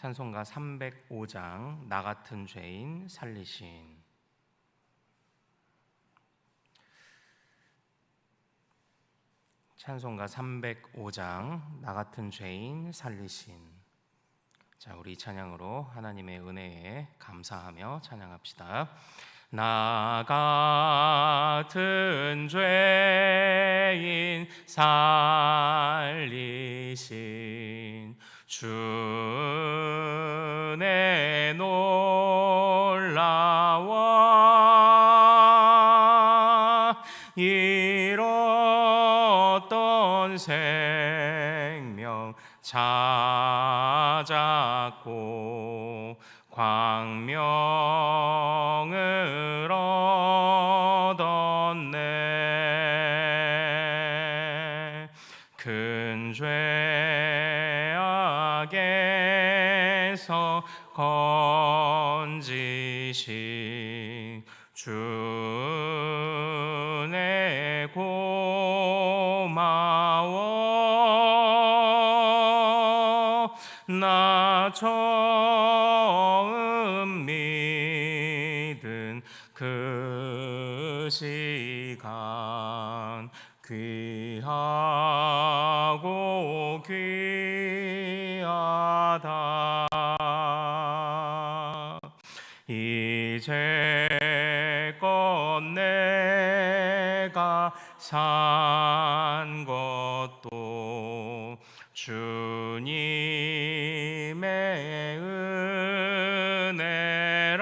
찬송가 305장 나 같은 죄인 살리신. 찬송가 305장 나 같은 죄인 살리신. 자 우리 찬양으로 하나님의 은혜에 감사하며 찬양합시다. 나 같은 죄인 살리신 주내 놀라와 잃었던 생명 찾았고 광명 죄악에서 건지신 주 산 것도 주님의 은혜라.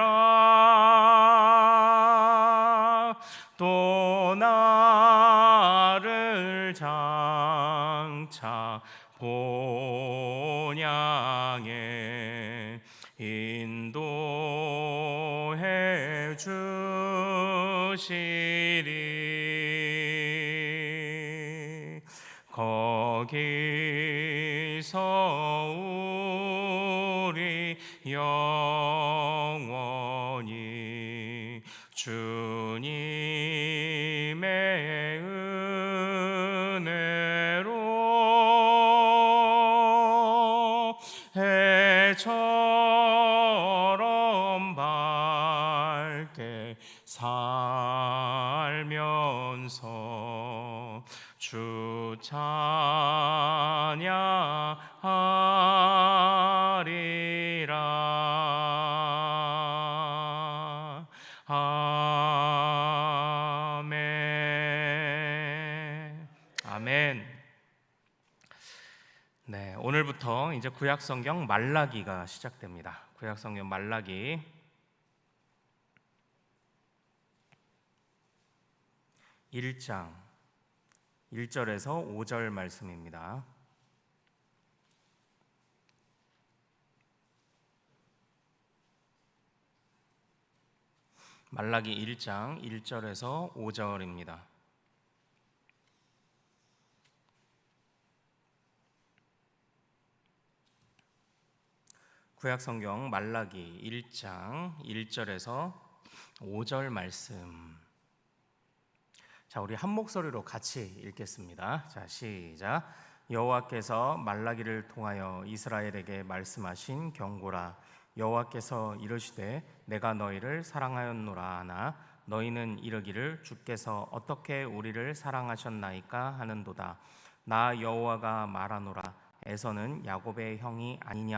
또 나를 장차 본향에 인도해 주시 해처럼 밝게 살면서 주 찬양하 오늘부터 이제 구약 성경 말라기가 시작됩니다. 구약 성경 말라기 1장 1절에서 5절 말씀입니다. 말라기 1장 1절에서 5절입니다. 구약 성경 말라기 1장 1절에서 5절 말씀. 자, 우리 한 목소리로 같이 읽겠습니다. 자, 시작. 여호와께서 말라기를 통하여 이스라엘에게 말씀하신 경고라. 여호와께서 이르시되 내가 너희를 사랑하였노라 하나 너희는 이르기를 주께서 어떻게 우리를 사랑하셨나이까 하는도다. 나 여호와가 말하노라. 에서는 야곱의 형이 아니냐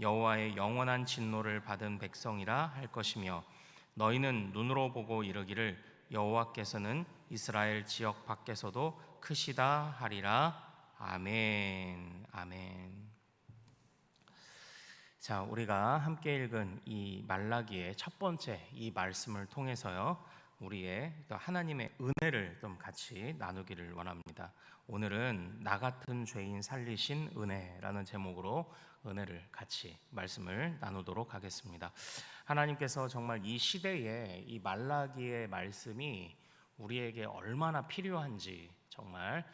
여호와의 영원한 진노를 받은 백성이라 할 것이며 너희는 눈으로 보고 이르기를 여호와께서는 이스라엘 지역 밖에서도 크시다 하리라 아멘 아멘 자, 우리가 함께 읽은 이 말라기의 첫 번째 이 말씀을 통해서요. 우리의 또 하나님의 은혜를 좀 같이 나누기를 원합니다. 오늘은 나 같은 죄인 살리신 은혜라는 제목으로 은혜를 같이 말씀을 나누도록 하겠습니다. 하나님께서 정말 이 시대에 이 말라기의 말씀이 우리에게 얼마나 필요한지 정말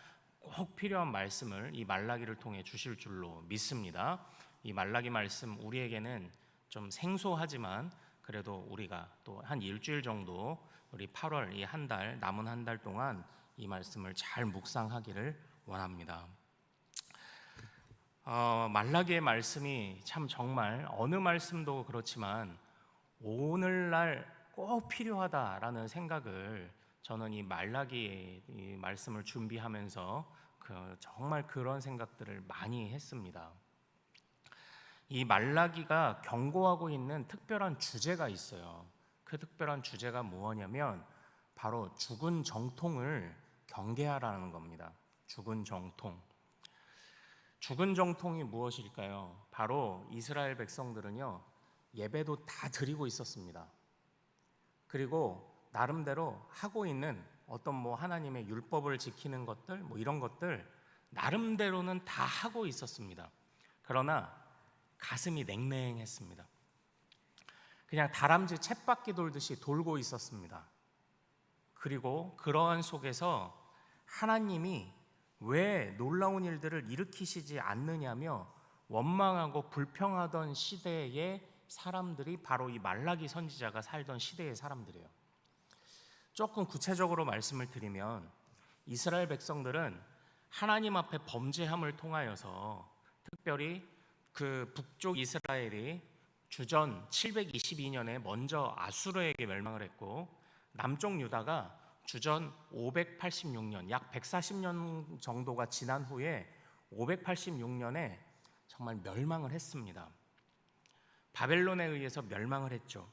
꼭 필요한 말씀을 이 말라기를 통해 주실 줄로 믿습니다. 이 말라기 말씀 우리에게는 좀 생소하지만 그래도 우리가 또 한 일주일 정도 우리 8월 이 한 달 남은 한 달 동안 이 말씀을 잘 묵상하기를 원합니다. 어, 말라기의 말씀이 참 정말 어느 말씀도 그렇지만 오늘날 꼭 필요하다라는 생각을 저는 이 말라기 이 말씀을 준비하면서 그 정말 그런 생각들을 많이 했습니다. 이 말라기가 경고하고 있는 특별한 주제가 있어요. 그 특별한 주제가 무엇냐면 바로 죽은 정통을 경계하라는 겁니다. 죽은 정통. 죽은 정통이 무엇일까요? 바로 이스라엘 백성들은요, 예배도 다 드리고 있었습니다. 그리고 나름대로 하고 있는 어떤 뭐 하나님의 율법을 지키는 것들, 뭐 이런 것들, 나름대로는 다 하고 있었습니다. 그러나 가슴이 냉랭했습니다. 그냥 다람쥐 챗바퀴 돌듯이 돌고 있었습니다. 그리고 그러한 속에서 하나님이 왜 놀라운 일들을 일으키시지 않느냐며 원망하고 불평하던 시대의 사람들이 바로 이 말라기 선지자가 살던 시대의 사람들이에요. 조금 구체적으로 말씀을 드리면 이스라엘 백성들은 하나님 앞에 범죄함을 통하여서 특별히 그 북쪽 이스라엘이 주전 722년에 먼저 아수르에게 멸망을 했고 남쪽 유다가 주전 586년 약 140년 정도가 지난 후에 586년에 정말 멸망을 했습니다. 바벨론에 의해서 멸망을 했죠.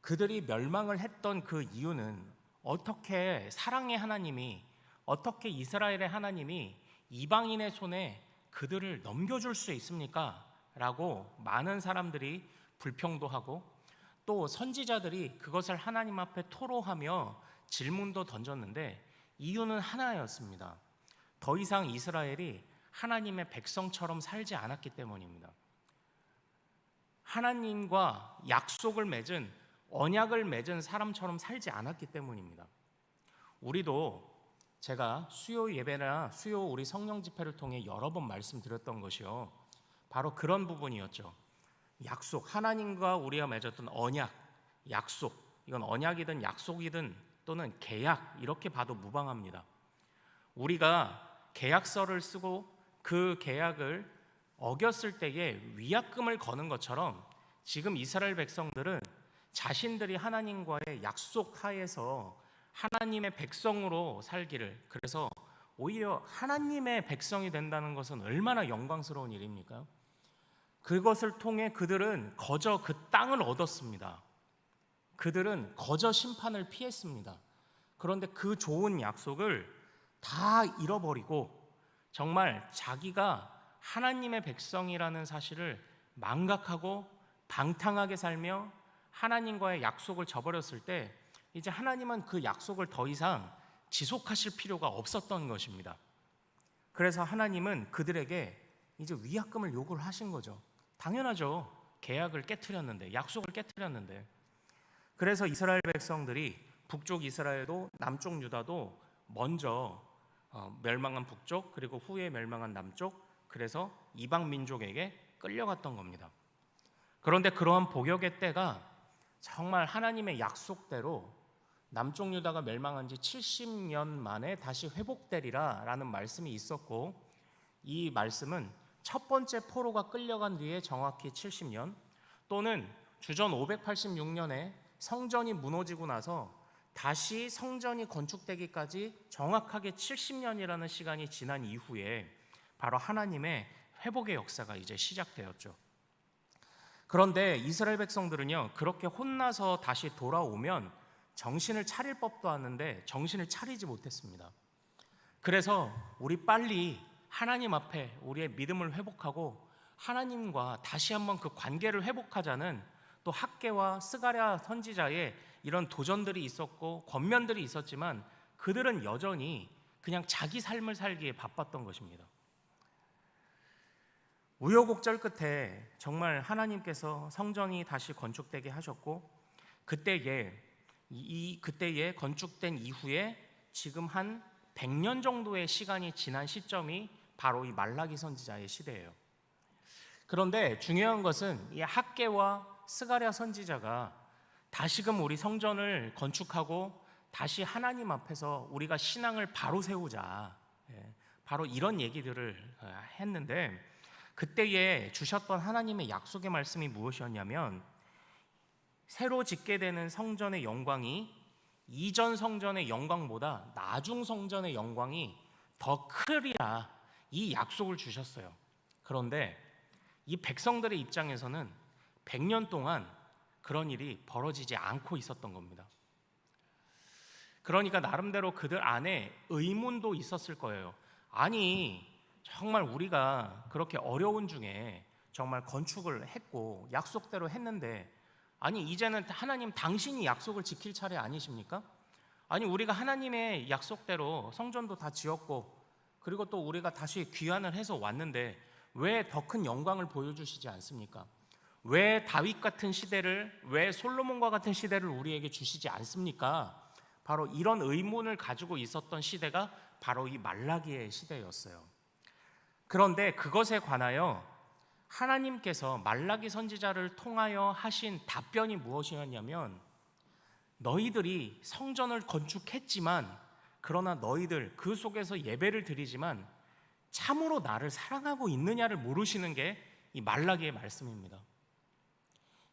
그들이 멸망을 했던 그 이유는 어떻게 사랑의 하나님이 어떻게 이스라엘의 하나님이 이방인의 손에 그들을 넘겨줄 수 있습니까? 라고 많은 사람들이 불평도 하고 또 선지자들이 그것을 하나님 앞에 토로하며 질문도 던졌는데 이유는 하나였습니다. 더 이상 이스라엘이 하나님의 백성처럼 살지 않았기 때문입니다. 하나님과 약속을 맺은 언약을 맺은 사람처럼 살지 않았기 때문입니다. 우리도 제가 수요 예배나 수요 우리 성령 집회를 통해 여러 번 말씀드렸던 것이요. 바로 그런 부분이었죠. 약속, 하나님과 우리가 맺었던 언약, 약속. 이건 언약이든 약속이든 또는 계약 이렇게 봐도 무방합니다. 우리가 계약서를 쓰고 그 계약을 어겼을 때에 위약금을 거는 것처럼 지금 이스라엘 백성들은 자신들이 하나님과의 약속 하에서 하나님의 백성으로 살기를 그래서 오히려 하나님의 백성이 된다는 것은 얼마나 영광스러운 일입니까? 그것을 통해 그들은 거저 그 땅을 얻었습니다. 그들은 거저 심판을 피했습니다. 그런데 그 좋은 약속을 다 잃어버리고 정말 자기가 하나님의 백성이라는 사실을 망각하고 방탕하게 살며 하나님과의 약속을 저버렸을 때 이제 하나님은 그 약속을 더 이상 지속하실 필요가 없었던 것입니다. 그래서 하나님은 그들에게 이제 위약금을 요구를 하신 거죠. 당연하죠. 계약을 깨뜨렸는데, 약속을 깨뜨렸는데. 그래서 이스라엘 백성들이 북쪽 이스라엘도 남쪽 유다도 먼저 어, 멸망한 북쪽 그리고 후에 멸망한 남쪽 그래서 이방 민족에게 끌려갔던 겁니다. 그런데 그러한 복역의 때가 정말 하나님의 약속대로 남쪽 유다가 멸망한 지 70년 만에 다시 회복되리라라는 말씀이 있었고 이 말씀은 첫 번째 포로가 끌려간 뒤에 정확히 70년 또는 주전 586년에 성전이 무너지고 나서 다시 성전이 건축되기까지 정확하게 70년이라는 시간이 지난 이후에 바로 하나님의 회복의 역사가 이제 시작되었죠. 그런데 이스라엘 백성들은요, 그렇게 혼나서 다시 돌아오면 정신을 차릴 법도 하는데 정신을 차리지 못했습니다. 그래서 우리 빨리 하나님 앞에 우리의 믿음을 회복하고 하나님과 다시 한번 그 관계를 회복하자는 또 학계와 스가랴 선지자의 이런 도전들이 있었고 권면들이 있었지만 그들은 여전히 그냥 자기 삶을 살기에 바빴던 것입니다. 우여곡절 끝에 정말 하나님께서 성전이 다시 건축되게 하셨고 그때에 이 그때에 건축된 이후에 지금 한 100년 정도의 시간이 지난 시점이 바로 이 말라기 선지자의 시대예요. 그런데 중요한 것은 이 학계와 스가랴 선지자가 다시금 우리 성전을 건축하고 다시 하나님 앞에서 우리가 신앙을 바로 세우자. 예, 바로 이런 얘기들을 어, 했는데 그때에 주셨던 하나님의 약속의 말씀이 무엇이었냐면 새로 짓게 되는 성전의 영광이 이전 성전의 영광보다 나중 성전의 영광이 더 크리라 이 약속을 주셨어요. 그런데 이 백성들의 입장에서는 100년 동안 그런 일이 벌어지지 않고 있었던 겁니다. 그러니까 나름대로 그들 안에 의문도 있었을 거예요. 아니, 정말 우리가 그렇게 어려운 중에 정말 건축을 했고 약속대로 했는데 아니 이제는 하나님 당신이 약속을 지킬 차례 아니십니까? 아니 우리가 하나님의 약속대로 성전도 다 지었고 그리고 또 우리가 다시 귀환을 해서 왔는데 왜 더 큰 영광을 보여주시지 않습니까? 왜 다윗 같은 시대를 왜 솔로몬과 같은 시대를 우리에게 주시지 않습니까? 바로 이런 의문을 가지고 있었던 시대가 바로 이 말라기의 시대였어요. 그런데 그것에 관하여 하나님께서 말라기 선지자를 통하여 하신 답변이 무엇이었냐면 너희들이 성전을 건축했지만 그러나 너희들 그 속에서 예배를 드리지만 참으로 나를 사랑하고 있느냐를 모르시는 게 이 말라기의 말씀입니다.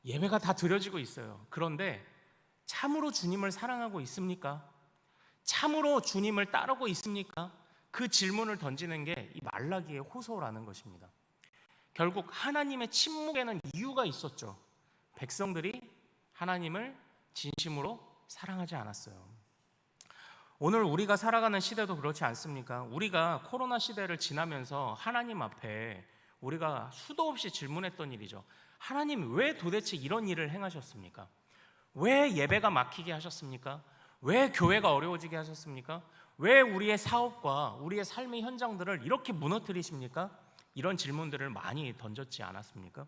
예배가 다 드려지고 있어요. 그런데 참으로 주님을 사랑하고 있습니까? 참으로 주님을 따르고 있습니까? 그 질문을 던지는 게 이 말라기의 호소라는 것입니다. 결국 하나님의 침묵에는 이유가 있었죠. 백성들이 하나님을 진심으로 사랑하지 않았어요. 오늘 우리가 살아가는 시대도 그렇지 않습니까? 우리가 코로나 시대를 지나면서 하나님 앞에 우리가 수도 없이 질문했던 일이죠. 하나님 왜 도대체 이런 일을 행하셨습니까? 왜 예배가 막히게 하셨습니까? 왜 교회가 어려워지게 하셨습니까? 왜 우리의 사업과 우리의 삶의 현장들을 이렇게 무너뜨리십니까? 이런 질문들을 많이 던졌지 않았습니까?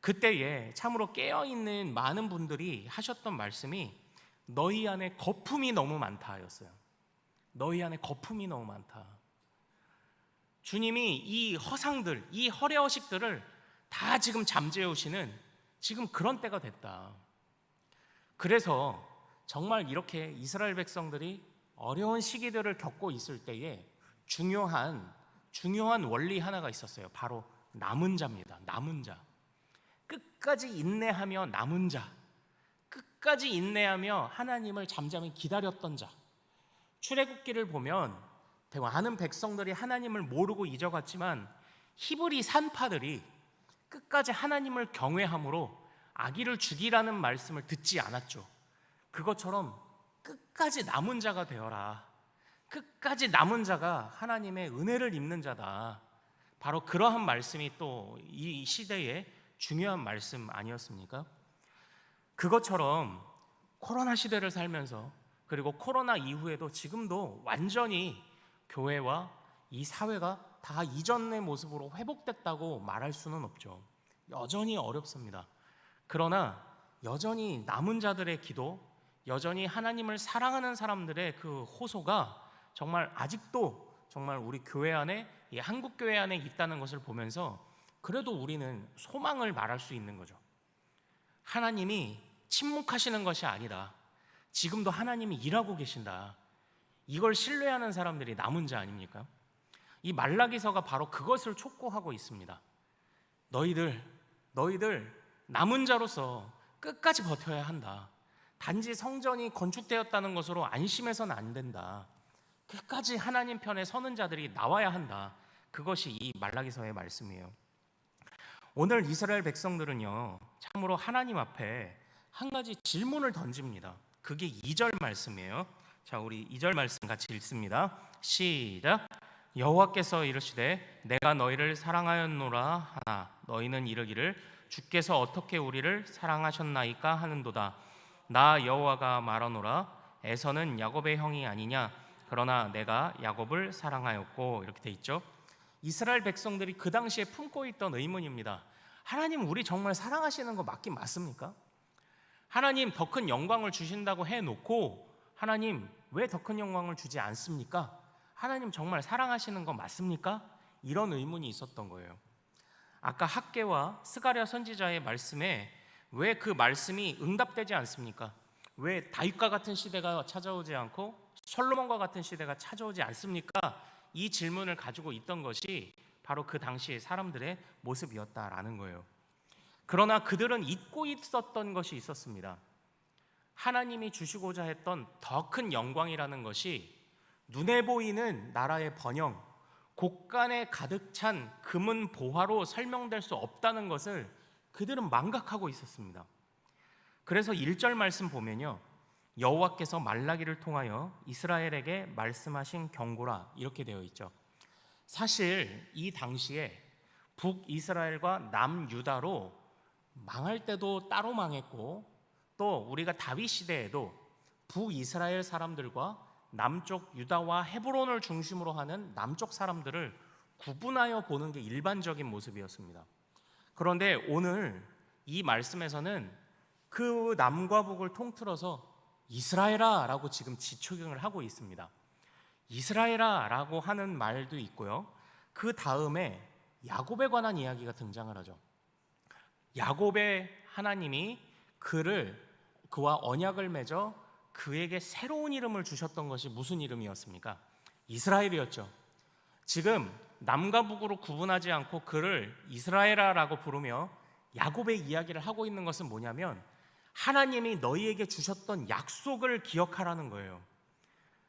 그때에 참으로 깨어있는 많은 분들이 하셨던 말씀이 너희 안에 거품이 너무 많다였어요. 너희 안에 거품이 너무 많다. 주님이 이 허상들, 이 허례허식들을 다 지금 잠재우시는 지금 그런 때가 됐다. 그래서 정말 이렇게 이스라엘 백성들이 어려운 시기들을 겪고 있을 때에 중요한 중요한 원리 하나가 있었어요. 바로 남은 자입니다. 남은 자. 끝까지 인내하며 남은 자. 끝까지 인내하며 하나님을 잠잠히 기다렸던 자. 출애굽기를 보면 많은 백성들이 하나님을 모르고 잊어갔지만 히브리 산파들이 끝까지 하나님을 경외함으로 아기를 죽이라는 말씀을 듣지 않았죠. 그것처럼 끝까지 남은 자가 되어라. 끝까지 남은 자가 하나님의 은혜를 입는 자다. 바로 그러한 말씀이 또 이 시대의 중요한 말씀 아니었습니까? 그것처럼 코로나 시대를 살면서 그리고 코로나 이후에도 지금도 완전히 교회와 이 사회가 다 이전의 모습으로 회복됐다고 말할 수는 없죠. 여전히 어렵습니다. 그러나 여전히 남은 자들의 기도, 여전히 하나님을 사랑하는 사람들의 그 호소가 정말 아직도 정말 우리 교회 안에 이 한국 교회 안에 있다는 것을 보면서 그래도 우리는 소망을 말할 수 있는 거죠. 하나님이 침묵하시는 것이 아니다. 지금도 하나님이 일하고 계신다. 이걸 신뢰하는 사람들이 남은 자 아닙니까? 이 말라기서가 바로 그것을 촉구하고 있습니다. 너희들, 너희들 남은 자로서 끝까지 버텨야 한다. 단지 성전이 건축되었다는 것으로 안심해서는 안 된다. 끝까지 하나님 편에 서는 자들이 나와야 한다. 그것이 이 말라기서의 말씀이에요. 오늘 이스라엘 백성들은요, 참으로 하나님 앞에 한 가지 질문을 던집니다. 그게 2절 말씀이에요. 자, 우리 2절 말씀 같이 읽습니다. 시작. 여호와께서 이르시되 내가 너희를 사랑하였노라 하나 너희는 이르기를 주께서 어떻게 우리를 사랑하셨나이까 하는도다. 나 여호와가 말하노라 에서는 야곱의 형이 아니냐 그러나 내가 야곱을 사랑하였고 이렇게 돼 있죠. 이스라엘 백성들이 그 당시에 품고 있던 의문입니다. 하나님 우리 정말 사랑하시는 거 맞긴 맞습니까? 하나님 더 큰 영광을 주신다고 해놓고 하나님 왜 더 큰 영광을 주지 않습니까? 하나님 정말 사랑하시는 거 맞습니까? 이런 의문이 있었던 거예요. 아까 학계와 스가랴 선지자의 말씀에 왜 그 말씀이 응답되지 않습니까? 왜 다윗과 같은 시대가 찾아오지 않고 솔로몬과 같은 시대가 찾아오지 않습니까? 이 질문을 가지고 있던 것이 바로 그 당시의 사람들의 모습이었다라는 거예요. 그러나 그들은 잊고 있었던 것이 있었습니다. 하나님이 주시고자 했던 더 큰 영광이라는 것이 눈에 보이는 나라의 번영, 곳간에 가득 찬 금은 보화로 설명될 수 없다는 것을 그들은 망각하고 있었습니다. 그래서 1절 말씀 보면요. 여호와께서 말라기를 통하여 이스라엘에게 말씀하신 경고라 이렇게 되어 있죠. 사실 이 당시에 북이스라엘과 남유다로 망할 때도 따로 망했고 또 우리가 다윗 시대에도 북이스라엘 사람들과 남쪽 유다와 헤브론을 중심으로 하는 남쪽 사람들을 구분하여 보는 게 일반적인 모습이었습니다. 그런데 오늘 이 말씀에서는 그 남과 북을 통틀어서 이스라엘아라고 지금 지초경을 하고 있습니다. 이스라엘아라고 하는 말도 있고요. 그 다음에 야곱에 관한 이야기가 등장을 하죠. 야곱의 하나님이 그를 그와 언약을 맺어 그에게 새로운 이름을 주셨던 것이 무슨 이름이었습니까? 이스라엘이었죠. 지금 남과 북으로 구분하지 않고 그를 이스라엘아라고 부르며 야곱의 이야기를 하고 있는 것은 뭐냐면 하나님이 너희에게 주셨던 약속을 기억하라는 거예요.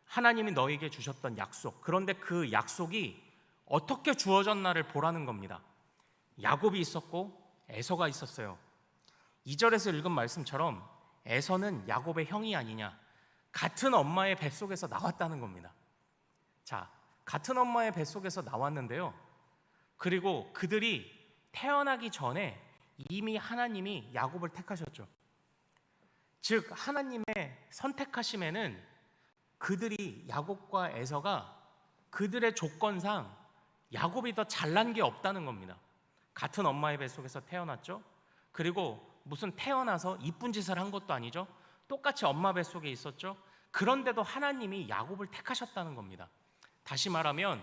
하나님이 너희에게 주셨던 약속. 그런데 그 약속이 어떻게 주어졌나를 보라는 겁니다. 야곱이 있었고 에서가 있었어요. 2절에서 읽은 말씀처럼 에서는 야곱의 형이 아니냐. 같은 엄마의 뱃속에서 나왔다는 겁니다. 자, 같은 엄마의 뱃속에서 나왔는데요. 그리고 그들이 태어나기 전에 이미 하나님이 야곱을 택하셨죠. 즉 하나님의 선택하심에는 그들이 야곱과 에서가 그들의 조건상 야곱이 더 잘난 게 없다는 겁니다. 같은 엄마의 뱃속에서 태어났죠. 그리고 무슨 태어나서 이쁜 짓을 한 것도 아니죠. 똑같이 엄마 뱃속에 있었죠. 그런데도 하나님이 야곱을 택하셨다는 겁니다. 다시 말하면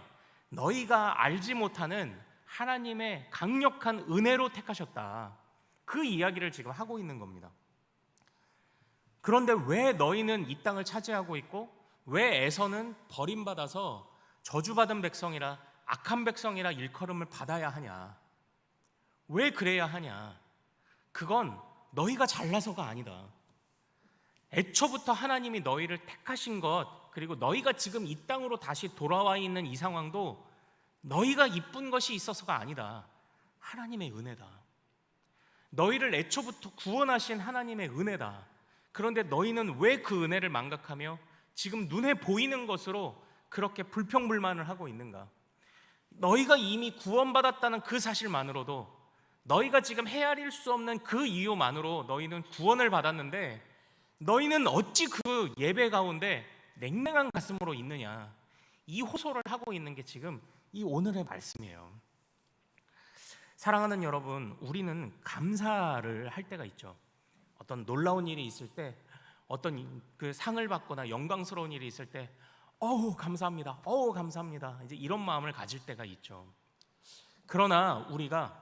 너희가 알지 못하는 하나님의 강력한 은혜로 택하셨다. 그 이야기를 지금 하고 있는 겁니다. 그런데 왜 너희는 이 땅을 차지하고 있고 왜 에서는 버림받아서 저주받은 백성이라 악한 백성이라 일컬음을 받아야 하냐? 왜 그래야 하냐? 그건 너희가 잘나서가 아니다. 애초부터 하나님이 너희를 택하신 것, 그리고 너희가 지금 이 땅으로 다시 돌아와 있는 이 상황도 너희가 이쁜 것이 있어서가 아니다. 하나님의 은혜다. 너희를 애초부터 구원하신 하나님의 은혜다. 그런데 너희는 왜 그 은혜를 망각하며 지금 눈에 보이는 것으로 그렇게 불평불만을 하고 있는가? 너희가 이미 구원받았다는 그 사실만으로도 너희가 지금 헤아릴 수 없는 그 이유만으로 너희는 구원을 받았는데 너희는 어찌 그 예배 가운데 냉랭한 가슴으로 있느냐? 이 호소를 하고 있는 게 지금 이 오늘의 말씀이에요. 사랑하는 여러분, 우리는 감사를 할 때가 있죠. 어떤 놀라운 일이 있을 때, 어떤 그 상을 받거나 영광스러운 일이 있을 때, 어우 감사합니다. 어우 감사합니다. 이제 이런 마음을 가질 때가 있죠. 그러나 우리가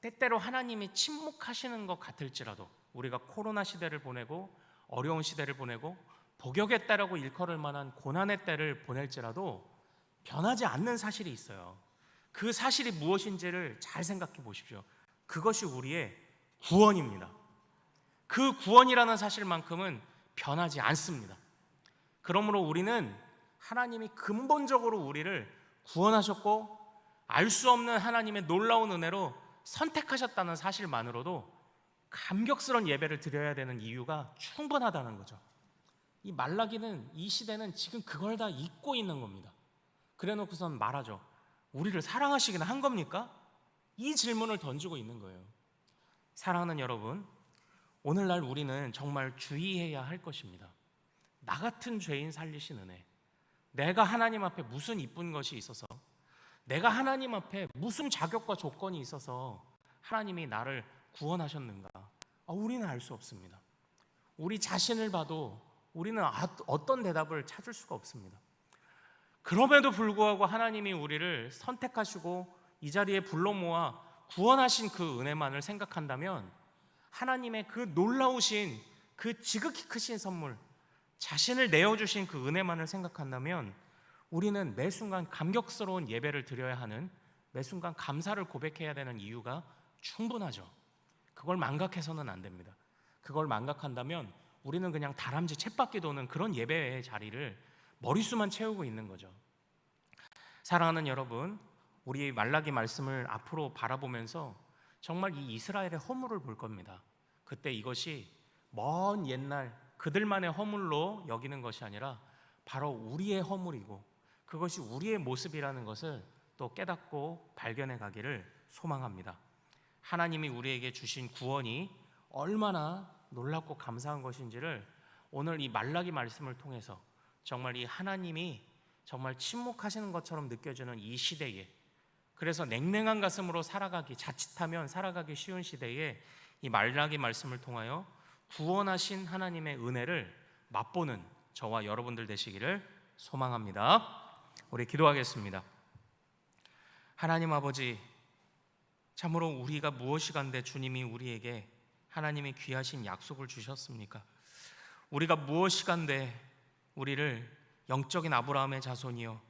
때때로 하나님이 침묵하시는 것 같을지라도 우리가 코로나 시대를 보내고 어려운 시대를 보내고 복역의 때라고 일컬을 만한 고난의 때를 보낼지라도 변하지 않는 사실이 있어요. 그 사실이 무엇인지를 잘 생각해 보십시오. 그것이 우리의 구원입니다. 그 구원이라는 사실만큼은 변하지 않습니다. 그러므로 우리는 하나님이 근본적으로 우리를 구원하셨고 알 수 없는 하나님의 놀라운 은혜로 선택하셨다는 사실만으로도 감격스러운 예배를 드려야 되는 이유가 충분하다는 거죠. 이 말라기는 이 시대는 지금 그걸 다 잊고 있는 겁니다. 그래 놓고선 말하죠. 우리를 사랑하시긴 한 겁니까? 이 질문을 던지고 있는 거예요. 사랑하는 여러분, 오늘날 우리는 정말 주의해야 할 것입니다. 나 같은 죄인 살리신 은혜. 내가 하나님 앞에 무슨 이쁜 것이 있어서 내가 하나님 앞에 무슨 자격과 조건이 있어서 하나님이 나를 구원하셨는가? 아, 우리는 알 수 없습니다. 우리 자신을 봐도 우리는 아- 어떤 대답을 찾을 수가 없습니다. 그럼에도 불구하고 하나님이 우리를 선택하시고 이 자리에 불러 모아 구원하신 그 은혜만을 생각한다면 하나님의 그 놀라우신 그 지극히 크신 선물 자신을 내어 주신 그 은혜만을 생각한다면 우리는 매 순간 감격스러운 예배를 드려야 하는 매 순간 감사를 고백해야 되는 이유가 충분하죠. 그걸 망각해서는 안 됩니다. 그걸 망각한다면 우리는 그냥 다람쥐 챗바퀴 도는 그런 예배의 자리를 머릿수만 채우고 있는 거죠. 사랑하는 여러분, 우리 말라기 말씀을 앞으로 바라보면서 정말 이 이스라엘의 허물을 볼 겁니다. 그때 이것이 먼 옛날 그들만의 허물로 여기는 것이 아니라 바로 우리의 허물이고 그것이 우리의 모습이라는 것을 또 깨닫고 발견해 가기를 소망합니다. 하나님이 우리에게 주신 구원이 얼마나 놀랍고 감사한 것인지를 오늘 이 말라기 말씀을 통해서 정말 이 하나님이 정말 침묵하시는 것처럼 느껴지는 이 시대에 그래서 냉랭한 가슴으로 살아가기 자칫하면 살아가기 쉬운 시대에 이 말라기 말씀을 통하여 구원하신 하나님의 은혜를 맛보는 저와 여러분들 되시기를 소망합니다. 우리 기도하겠습니다. 하나님 아버지 참으로 우리가 무엇이 간데 주님이 우리에게 하나님의 귀하신 약속을 주셨습니까? 우리가 무엇이 간데 우리를 영적인 아브라함의 자손이요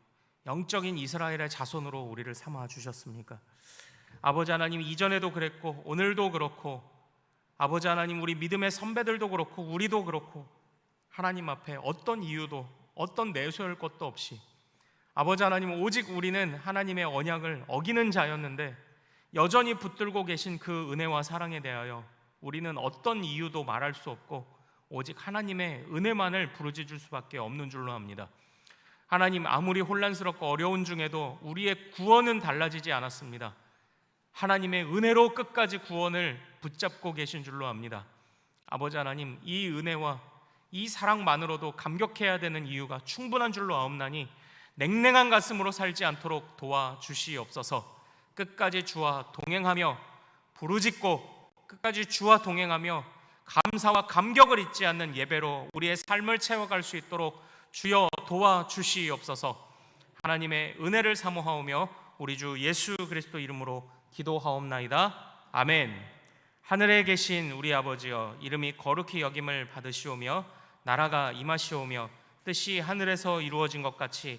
영적인 이스라엘의 자손으로 우리를 삼아 주셨습니까? 아버지 하나님 이전에도 그랬고 오늘도 그렇고 아버지 하나님 우리 믿음의 선배들도 그렇고 우리도 그렇고 하나님 앞에 어떤 이유도 어떤 내세울 것도 없이 아버지 하나님 오직 우리는 하나님의 언약을 어기는 자였는데 여전히 붙들고 계신 그 은혜와 사랑에 대하여 우리는 어떤 이유도 말할 수 없고 오직 하나님의 은혜만을 부르짖을 수밖에 없는 줄로 합니다. 하나님 아무리 혼란스럽고 어려운 중에도 우리의 구원은 달라지지 않았습니다. 하나님의 은혜로 끝까지 구원을 붙잡고 계신 줄로 압니다. 아버지 하나님 이 은혜와 이 사랑만으로도 감격해야 되는 이유가 충분한 줄로 아옵나니 냉랭한 가슴으로 살지 않도록 도와 주시옵소서. 끝까지 주와 동행하며 부르짖고 끝까지 주와 동행하며 감사와 감격을 잊지 않는 예배로 우리의 삶을 채워갈 수 있도록 주여 도와 주시옵소서. 하나님의 은혜를 사모하오며 우리 주 예수 그리스도 이름으로 기도하옵나이다. 아멘. 하늘에 계신 우리 아버지여 이름이 거룩히 여김을 받으시오며 나라가 임하시오며 뜻이 하늘에서 이루어진 것 같이